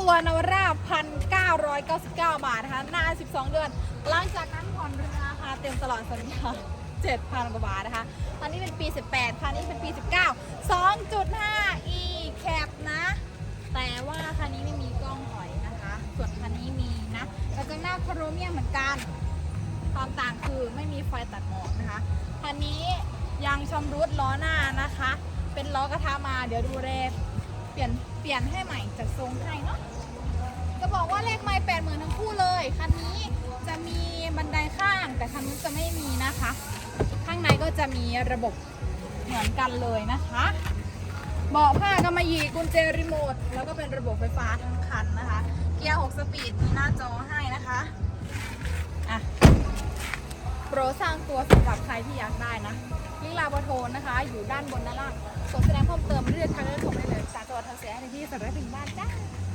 ตัวนวราพันเก้าร้อยเก้าสิบเก้าบาทนะคะนานสิบสองเดือน หลังจากนั้นผ่อนราคาเต็มตลอดสัญญาเจ็ดพันกว่าบาทนะคะ อันนี้เป็นปี18คันนี้เป็นปี19 2.5 e cap นะ แต่ว่าคันนี้ไม่มีกล้องถอยนะคะ ส่วนคันนี้มีนะกระจังหน้าโครเมียมเหมือนกัน ความต่างคือไม่มีไฟตัดหมอกนะคะ คันนี้ยางชำรุดล้อหน้านะคะ เป็นล้อกระทะมาเดี๋ยวดูเร ลี่ยนเปลี่ยนให้ใหม่จัดทรงให้เนาะจะบอกว่าเลขไม่แปดหมื่นทั้งคู่เลยคันนี้จะมีบันไดข้าง แต่คันนู้นจะไม่มีนะคะ ข้างในก็จะมีระบบเหมือนกันเลยนะคะเบาะผ้ากำมะหยี่กุญแจรีโมทแล้วก็เป็นระบบไฟฟ้าทั้งคันนะคะ เกียร์ 6 สปีดมีหน้าจอให้นะคะอะโปรสร้างตัวสำหรับใครที่อยากได้นะลิลาบโทนนะคะ อยู่ด้านบนด้านล่างส่งแสดงเพิ่มเติมเรื่อยทางเลือกชมได้เลย จาก